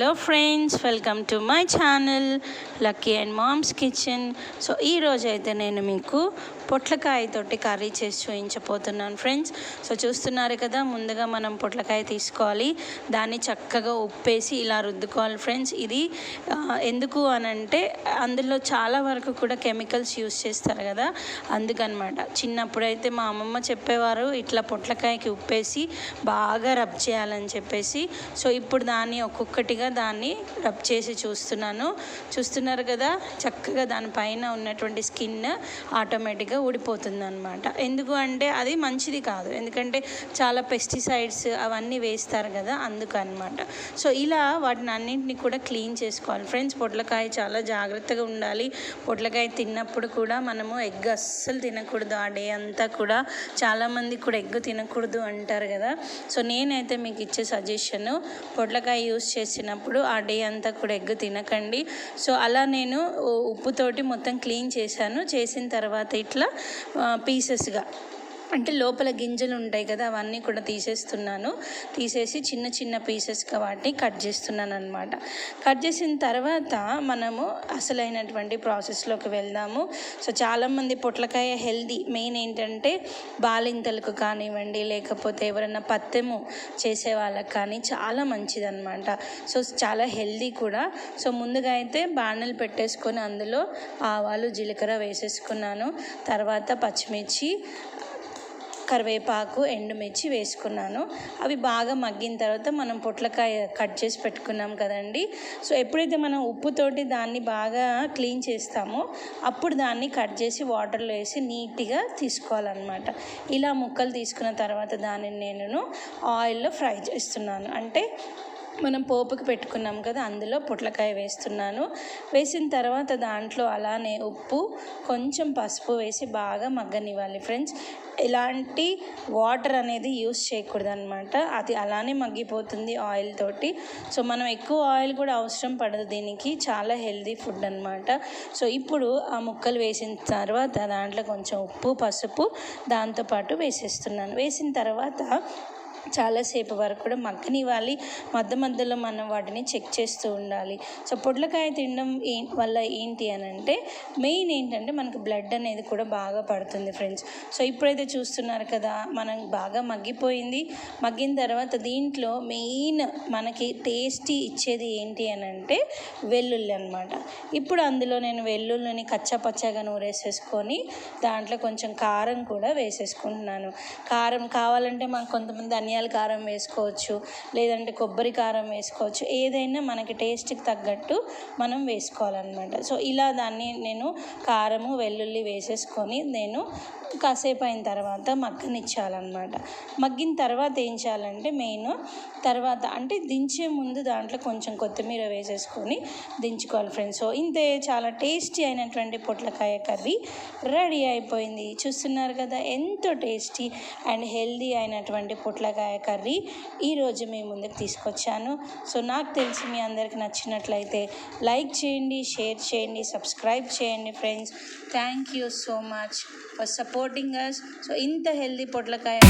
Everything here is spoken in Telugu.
Hello friends welcome to my channel lucky and mom's kitchen so ఈరోజు అయితే నేను మీకు పొట్లకాయతోటి కర్రీ చేసి చూపించబోతున్నాను ఫ్రెండ్స్ సో చూస్తున్నారు కదా ముందుగా మనం పొట్లకాయ తీసుకోవాలి. దాన్ని చక్కగా ఉప్పేసి ఇలా రుద్దుకోవాలి ఫ్రెండ్స్ ఇది ఎందుకు అని అంటే అందులో చాలా వరకు కూడా కెమికల్స్ యూస్ చేస్తారు కదా. అందుకనమాట. చిన్నప్పుడైతే మా అమ్మమ్మ చెప్పేవారు ఇట్లా పొట్లకాయకి ఉప్పేసి బాగా రబ్ చేయాలని చెప్పేసి. సో ఇప్పుడు దాన్ని ఒక్కొక్కటిగా దాన్ని రబ్ చేసి చూస్తున్నాను. చూస్తున్నారు కదా చక్కగా దానిపైన ఉన్నటువంటి స్కిన్ ఆటోమేటిక్గా ఊడిపోతుంది అనమాట ఎందుకు అంటే అది మంచిది కాదు. ఎందుకంటే చాలా పెస్టిసైడ్స్ అవన్నీ వేస్తారు కదా అందుకనమాట సో ఇలా వాటిని అన్నింటినీ కూడా క్లీన్ చేసుకోవాలి. ఫ్రెండ్స్ పొట్లకాయ చాలా జాగ్రత్తగా ఉండాలి. పొట్లకాయ తిన్నప్పుడు కూడా మనము ఎగ్ అస్సలు తినకూడదు. ఆ డే అంతా కూడా చాలామంది కూడా ఎగ్ తినకూడదు అంటారు కదా. సో నేనైతే మీకు ఇచ్చే సజెషన్ పొట్లకాయ యూస్ చేసినప్పుడు ఆ డే అంతా కూడా ఎగ్ తినకండి. సో అలా నేను ఉప్పుతోటి మొత్తం క్లీన్ చేశాను. చేసిన తర్వాత ఇట్లా పీసెస్గా. అంటే లోపల గింజలు ఉంటాయి కదా అవన్నీ కూడా తీసేస్తున్నాను. తీసేసి చిన్న చిన్న పీసెస్గా వాటిని కట్ చేస్తున్నాను అనమాట కట్ చేసిన తర్వాత మనము అసలైనటువంటి ప్రాసెస్లోకి వెళ్దాము. సో చాలామంది పొట్లకాయ హెల్దీ మెయిన్ ఏంటంటే బాలింతలకు కానివ్వండి లేకపోతే ఎవరైనా పత్తెము చేసే వాళ్ళకి కానీ చాలా మంచిదన్నమాట. సో చాలా హెల్దీ కూడా. సో ముందుగా అయితే బాణలు పెట్టేసుకొని అందులో ఆవాలు జీలకర్ర వేసేసుకున్నాను. తర్వాత పచ్చిమిర్చి కరివేపాకు ఎండుమిర్చి వేసుకున్నాను. అవి బాగా మగ్గిన తర్వాత మనం పొట్లకాయ కట్ చేసి పెట్టుకున్నాం కదండి. సో ఎప్పుడైతే మనం ఉప్పుతోటి దాన్ని బాగా క్లీన్ చేస్తామో అప్పుడు దాన్ని కట్ చేసి వాటర్లో వేసి నీట్గా తీసుకోవాలన్నమాట. ఇలా ముక్కలు తీసుకున్న తర్వాత దానిని నేను ఆయిల్లో ఫ్రై చేస్తున్నాను. అంటే మనం పోపుకి పెట్టుకున్నాం కదా అందులో పొట్లకాయ వేస్తున్నాను. వేసిన తర్వాత దాంట్లో అలానే ఉప్పు కొంచెం పసుపు వేసి బాగా మగ్గనివ్వాలి. ఫ్రెండ్స్ ఎలాంటి వాటర్ అనేది యూస్ చేయకూడదు అనమాట అది అలానే మగ్గిపోతుంది ఆయిల్ తోటి. సో మనం ఎక్కువ ఆయిల్ కూడా అవసరం పడదు దీనికి. చాలా హెల్దీ ఫుడ్ అనమాట సో ఇప్పుడు ఆ ముక్కలు వేసిన తర్వాత దాంట్లో కొంచెం ఉప్పు పసుపు దాంతోపాటు వేసేస్తున్నాను. వేసిన తర్వాత చాలాసేపు వరకు కూడా మగ్గనివ్వాలి. మధ్య మధ్యలో మనం వాటిని చెక్ చేస్తూ ఉండాలి. సో పొట్లకాయ తినడం ఏ వల్ల ఏంటి అని అంటే మెయిన్ ఏంటంటే మనకు బ్లడ్ అనేది కూడా బాగా పడుతుంది ఫ్రెండ్స్. సో ఇప్పుడైతే చూస్తున్నారు కదా మనం బాగా మగ్గిపోయింది. మగ్గిన తర్వాత దీంట్లో మెయిన్ మనకి టేస్టీ ఇచ్చేది ఏంటి అని అంటే వెల్లుల్లి అనమాట ఇప్పుడు అందులో నేను వెల్లుల్లిని కచ్చపచ్చగా నూరేసేసుకొని దాంట్లో కొంచెం కారం కూడా వేసేసుకుంటున్నాను. కారం కావాలంటే మనకు కొంతమంది ధనియాల కారం వేసుకోవచ్చు లేదంటే కొబ్బరి కారం వేసుకోవచ్చు. ఏదైనా మనకి టేస్ట్కి తగ్గట్టు మనం వేసుకోవాలన్నమాట. సో ఇలా దాన్ని నేను కారము వెల్లుల్లి వేసేసుకొని నేను కాసేపు అయిన తర్వాత మగ్గనిచ్చాలన్నమాట. మగ్గిన తర్వాత ఏం చేయాలంటే మెయిన్ తర్వాత అంటే దించే ముందు దాంట్లో కొంచెం కొత్తిమీర వేసేసుకొని దించుకోవాలి ఫ్రెండ్స్ సో ఇంతే చాలా టేస్టీ అయినటువంటి పొట్లకాయ కర్రీ రెడీ అయిపోయింది. చూస్తున్నారు కదా ఎంతో టేస్టీ అండ్ హెల్దీ అయినటువంటి పొట్లకాయ కర్రీ ఈరోజు మీ ముందుకు తీసుకొచ్చాను. సో నాకు తెలిసి మీ అందరికి నచ్చినట్లయితే లైక్ చేయండి షేర్ చేయండి సబ్స్క్రైబ్ చేయండి friends. Thank you so much for supporting us so ఇంత హెల్దీ పొట్లకాయ